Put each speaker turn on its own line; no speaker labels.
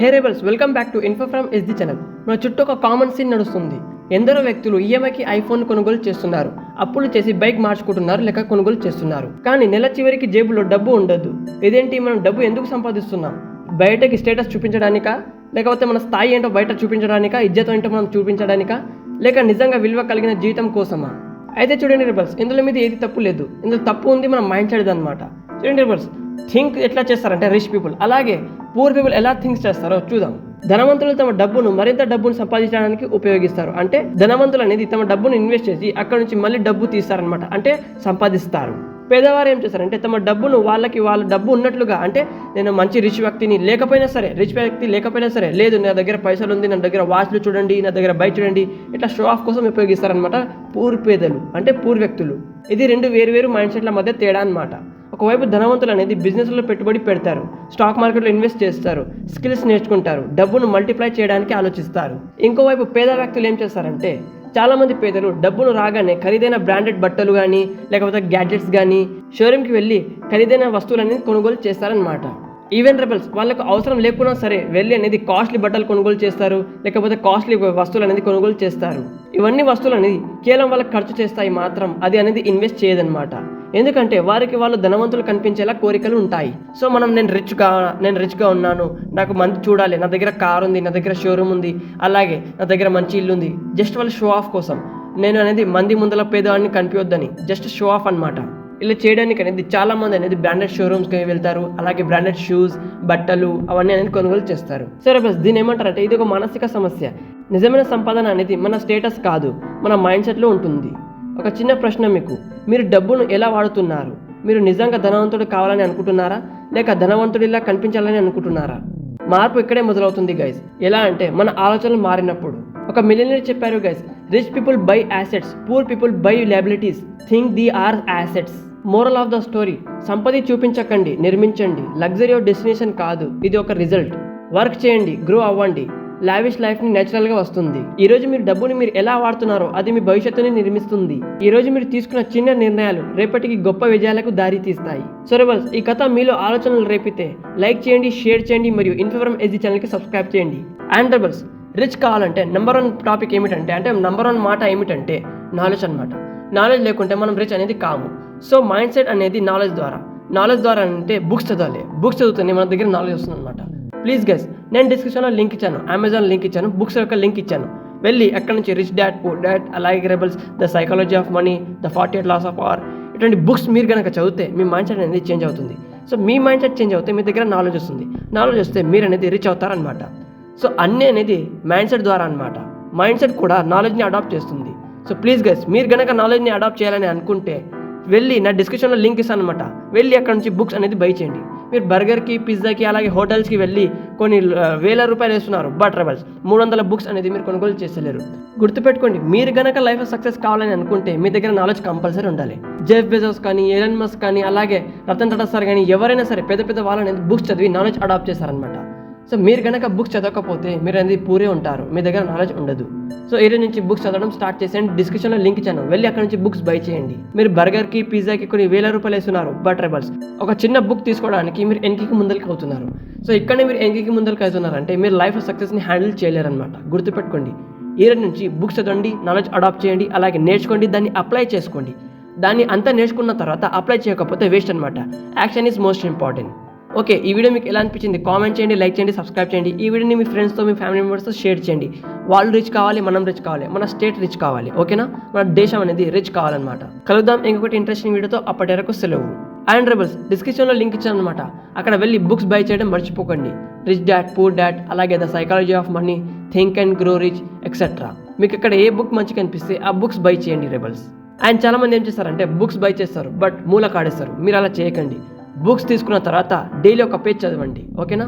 Hey rebels welcome back to info from S G channel మన చుట్టూ ఒక common scene నడుస్తుంది. ఎందరో వ్యక్తులు ఈఎంఐకి ఐఫోన్ కొనుగోలు చేస్తున్నారు. అప్పులు చేసి బైక్ మార్చుకుంటున్నారు లేక కొనుగోలు చేస్తున్నారు. కానీ నెల చివరికి జేబులో డబ్బు ఉండదు. ఇదేంటి మనం డబ్బు ఎందుకు సంపాదిస్తున్నాం? బయటకి స్టేటస్ చూపించడానికా? లేకపోతే మన స్థాయి ఏంటో బయట చూపించడానికా? ఇజ్జత ఏంటో మనం చూపించడానికా? లేక నిజంగా విలువ కలిగిన జీవితం కోసమా? అయితే చూడండి రిబల్స్ ఇందులో మీద ఏది తప్పు లేదు. ఇందులో తప్పు ఉంది మనం మైండ్ సెట్ అనమాట చూడండి రిబల్స్ థింక్ ఎట్లా చేస్తారంటే రిచ్ పీపుల్ అలాగే పూర్ పీపుల్ ఎలా థింక్స్ చేస్తారో చూద్దాం. ధనవంతులు తమ డబ్బును మరింత డబ్బును సంపాదించడానికి ఉపయోగిస్తారు. అంటే ధనవంతులు అనేది తమ డబ్బును ఇన్వెస్ట్ చేసి అక్కడ నుంచి మళ్ళీ డబ్బు తీస్తారనమాట అంటే సంపాదిస్తారు. పేదవారు ఏం చేస్తారంటే తమ డబ్బును వాళ్ళకి వాళ్ళ డబ్బు ఉన్నట్లుగా అంటే నేను మంచి రిచ్ వ్యక్తిని లేకపోయినా సరే రిచ్ వ్యక్తి లేకపోయినా సరే లేదు నా దగ్గర పైసలు ఉంది నా దగ్గర వాచ్లు చూడండి నా దగ్గర బైక్ చూడండి ఇట్లా షో ఆఫ్ కోసం ఉపయోగిస్తారనమాట పూర్ పేదలు అంటే పూర్ వ్యక్తులు. ఇది రెండు వేరు వేరు మైండ్ సెట్ల మధ్య తేడా అనమాట ఒకవైపు ధనవంతులు అనేది బిజినెస్లో పెట్టుబడి పెడతారు స్టాక్ మార్కెట్లో ఇన్వెస్ట్ చేస్తారు స్కిల్స్ నేర్చుకుంటారు డబ్బును మల్టిప్లై చేయడానికి ఆలోచిస్తారు. ఇంకోవైపు పేద వ్యక్తులు ఏం చేస్తారంటే చాలామంది పేదలు డబ్బులు రాగానే ఖరీదైన బ్రాండెడ్ బట్టలు కానీ లేకపోతే గ్యాడ్జెట్స్ కానీ షోరూమ్కి వెళ్ళి ఖరీదైన వస్తువులన్నీ కొనుగోలు చేస్తారనమాట ఈవెన్ రెబల్స్ వాళ్ళకు అవసరం లేకున్నా సరే వెళ్ళి అనేది కాస్ట్లీ బట్టలు కొనుగోలు చేస్తారు లేకపోతే కాస్ట్లీ వస్తువులు అనేది కొనుగోలు చేస్తారు. ఇవన్నీ వస్తువులు అనేది కేవలం వాళ్ళకి ఖర్చు చేస్తాయి మాత్రం అది అనేది ఇన్వెస్ట్ చేయదన్నమాట. ఎందుకంటే వారికి వాళ్ళు ధనవంతులు కనిపించేలా కోరికలు ఉంటాయి. సో మనం నేను రిచ్గా నేను రిచ్గా ఉన్నాను. నాకు మంది చూడాలి. నా దగ్గర కార్ ఉంది నా దగ్గర షోరూమ్ ఉంది. అలాగే నా దగ్గర మంచి ఇల్లు ఉంది. జస్ట్ వాళ్ళ షో ఆఫ్ కోసం. నేను అనేది మంది ముందల పేదవాడిని కనిపించొద్దని. జస్ట్ షో ఆఫ్ అన్నమాట. ఇలా చేయడానికి అనేది చాలా మంది అనేది బ్రాండెడ్ షోరూమ్స్కి వెళ్తారు. అలాగే బ్రాండెడ్ షూస్ బట్టలు అవన్నీ అనేది కొనుగోలు చేస్తారు. సరే ప్లస్ దీని ఏమంటారంటే ఇది ఒక మానసిక సమస్య. నిజమైన సంపాదన అనేది మన స్టేటస్ కాదు. మన మైండ్ సెట్లో ఉంటుంది. ఒక చిన్న ప్రశ్న మీకు. మీరు డబ్బును ఎలా వాడుతున్నారు? మీరు నిజంగా ధనవంతుడు కావాలని అనుకుంటున్నారా? లేక ధనవంతుడిలా కనిపించాలని అనుకుంటున్నారా? మార్పు ఇక్కడే మొదలవుతుంది గైస్ ఎలా అంటే మన ఆలోచనలు మారినప్పుడు. ఒక మిలియనర్ చెప్పారు guys rich people buy assets poor people buy liabilities think they are assets moral of the story సంపద చూపించకండి నిర్మించండి. లగ్జరీ ఆఫ్ డెస్టినేషన్ కాదు ఇది ఒక రిజల్ట్ వర్క్ చేయండి గ్రో అవ్వండి. లావిష్ లైఫ్ని నేచురల్గా వస్తుంది. ఈ రోజు మీరు డబ్బుని మీరు ఎలా వాడుతున్నారో అది మీ భవిష్యత్తుని నిర్మిస్తుంది. ఈ రోజు మీరు తీసుకున్న చిన్న నిర్ణయాలు రేపటికి గొప్ప విజయాలకు దారి తీస్తాయి. సొరబల్స్ ఈ కథ మీలో ఆలోచనలు రేపితే లైక్ చేయండి షేర్ చేయండి మరియు ఇన్ఫోఫ్రమ్ ఎస్జీ ఛానల్కి సబ్స్క్రైబ్ చేయండి. అండ్ రబల్స్ రిచ్ కావాలంటే నెంబర్ వన్ టాపిక్ ఏమిటంటే అంటే నెంబర్ వన్ మాట ఏమిటంటే నాలెడ్జ్ అనమాట నాలెడ్జ్ లేకుంటే మనం రిచ్ అనేది కాము. సో మైండ్ సెట్ అనేది నాలెడ్జ్ ద్వారా. నాలెడ్జ్ ద్వారా అంటే బుక్స్ చదవాలి. బుక్స్ చదువుతానే మన దగ్గర నాలెడ్జ్ వస్తుంది అనమాట ప్లీజ్ గైస్ నేను డిస్క్రిప్షన్లో లింక్ ఇచ్చాను అమెజాన్ లింక్ ఇచ్చాను బుక్స్ యొక్క లింక్ ఇచ్చాను. వెళ్ళి అక్కడ నుంచి రిచ్ డాట్ పూర్ డాట్ అలాగే rebels the psychology of money the forty eight laws of power ఇటువంటి బుక్స్ మీరు కనుక చదివితే మీ మైండ్ సెట్ అనేది చేంజ్ అవుతుంది. సో మీ మైండ్ సెట్ చేంజ్ అవుతే మీ దగ్గర నాలెడ్జ్ వస్తుంది. నాలెడ్జ్ వస్తే మీరు అనేది రిచ్ అవుతారనమాట సో అన్నీ అనేది మైండ్ సెట్ ద్వారా అనమాట మైండ్ సెట్ కూడా నాలెడ్జ్ని అడాప్ట్ చేస్తుంది. సో ప్లీజ్ గైస్ మీరు కనుక నాలెడ్జ్ని అడాప్ట్ చేయాలని అనుకుంటే వెళ్ళి నా డిస్క్రిప్షన్లో లింక్ ఇస్తాను అనమాట వెళ్ళి అక్కడ నుంచి బుక్స్ అనేది బై చేయండి. మీరు బర్గర్కి పిజ్జాకి అలాగే హోటల్స్కి వెళ్ళి కొన్ని వేల రూపాయలు వేస్తున్నారు బట్ ట్రావెల్స్ మూడు వందల బుక్స్ అనేది మీరు కొనుగోలు చేసలేరు గుర్తుపెట్టుకోండి మీరు గనక లైఫ్ సక్సెస్ కావాలని అనుకుంటే మీ దగ్గర నాలెడ్జ్ కంపల్సరీ ఉండాలి. జెఫ్ బెజోస్ కానీ ఎలన్ మస్ కానీ అలాగే రతన్ టాటా సార్ కానీ ఎవరైనా సరే పెద్ద పెద్ద వాళ్ళని బుక్స్ చదివి నాలెడ్జ్ అడాప్ట్ చేశారనమాట సో మీరు కనుక బుక్స్ చదవకపోతే మీరు అనేది పూరే ఉంటారు. మీ దగ్గర నాలెడ్జ్ ఉండదు. సో ఈరోజు నుంచి బుక్స్ చదవడం స్టార్ట్ చేసేయండి. డిస్క్రిప్షన్లో లింక్ ఇచ్చాను. వెళ్ళి అక్కడ నుంచి బుక్స్ బై చేయండి. మీరు బర్గర్కి పిజ్జాకి కొన్ని వేల రూపాయలు వేస్తున్నారు బట్ రెబల్స్ ఒక చిన్న బుక్ తీసుకోవడానికి మీరు ఎన్కికి ముందరికి అవుతున్నారు. సో ఇక్కడనే మీరు ఎన్కికి ముందరికి అవుతున్నారు అంటే మీరు లైఫ్లో సక్సెస్ని హ్యాండిల్ చేయలేరనమాట గుర్తుపెట్టుకోండి. ఈ నుంచి బుక్స్ చదవండి నాలెడ్జ్ అడాప్ట్ చేయండి అలాగే నేర్చుకోండి దాన్ని అప్లై చేసుకోండి. దాన్ని అంతా నేర్చుకున్న తర్వాత అప్లై చేయకపోతే వేస్ట్ అనమాట action is most important okay ఈ వీడియో మీకు ఎలా అనిపించింది? కామెంట్ చేయండి లైక్ చేయండి సబ్స్క్రైబ్ చేయండి. ఈ వీడియోని మీ ఫ్రెండ్స్తో మీ ఫ్యామిలీ మెంబర్స్తో షేర్ చేయండి. వాళ్ళు రిచ్ కావాలి మనం రిచ్ కావాలి మన స్టేట్ రిచ్ కావాలి ఓకేనా? మన దేశం అనేది రిచ్ కావాలన్నమాట. కలుద్దాం ఇంకొకటి ఇంట్రెస్టింగ్ వీడియోతో అప్పటి వరకు సెలవు. అండ్ రెబల్స్ డిస్క్రిప్షన్లో లింక్ ఇచ్చాను అనమాట అక్కడ వెళ్ళి బుక్స్ బై చేయడం మర్చిపోకండి. రిచ్ డాట్ పూర్ డాట్ అలాగే the psychology of money think and grow rich etcetera. మీకు ఇక్కడ ఏ బుక్ మంచి కనిపిస్తే ఆ బుక్స్ బై చేయండి రెబల్స్. అండ్ చాలా మంది ఏం చేస్తారంటే బుక్స్ బై చేస్తారు బట్ మూల కాడేస్తారు. మీరు అలా చేయకండి. బుక్స్ తీసుకున్న తర్వాత డైలీ ఒక పేజ్ చదవండి ఓకేనా?